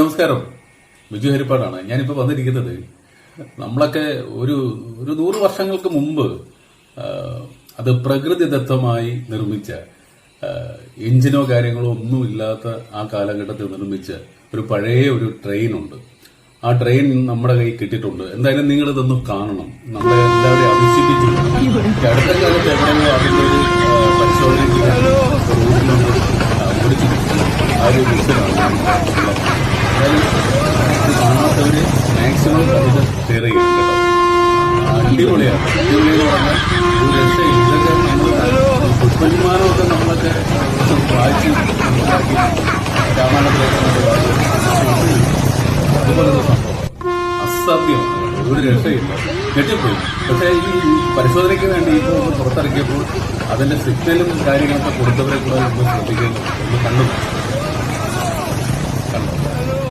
നമസ്കാരം. ബിജു ഹരിപ്പാടാണ്. ഞാനിപ്പോൾ വന്നിരിക്കുന്നത് നമ്മളൊക്കെ ഒരു ഒരു നൂറ് വർഷങ്ങൾക്ക് മുമ്പ് അത് പ്രകൃതിദത്തമായി നിർമ്മിച്ച എഞ്ചിനോ കാര്യങ്ങളോ ഒന്നും ഇല്ലാത്ത ആ കാലഘട്ടത്തിൽ നിർമ്മിച്ച ഒരു പഴയ ഒരു ട്രെയിനുണ്ട് ആ ട്രെയിൻ നമ്മുടെ കയ്യിൽ കിട്ടിയിട്ടുണ്ട്. എന്തായാലും നിങ്ങൾ ഇതൊന്ന് കാണണം. നമ്മളെ എല്ലാവരെയും ഈ അടുത്ത കാലത്ത് എവിടെയോ ഒരു ആ, ഒരു കാണാത്തവര് മാക്സിമം ഇത് ഷെയർ ചെയ്യണം അടിപൊളിയാണ് ഒരു രക്ഷയില്ല. ഇതൊക്കെ നമ്മൾ നമ്മളൊക്കെ വായിച്ച് നമ്മൾ അസാധ്യം ഒരു രക്ഷയില്ല ഞെട്ടിപ്പോയി പക്ഷേ ഈ പരിശോധനയ്ക്ക് വേണ്ടി ഇപ്പോൾ പുറത്തിറക്കിയപ്പോൾ അതിന്റെ സിഗ്നലും കാര്യങ്ങളൊക്കെ കൊടുത്തവരെ കൂടെ നമ്മൾ ശ്രദ്ധിക്കുന്നു നമ്മൾ കണ്ടു.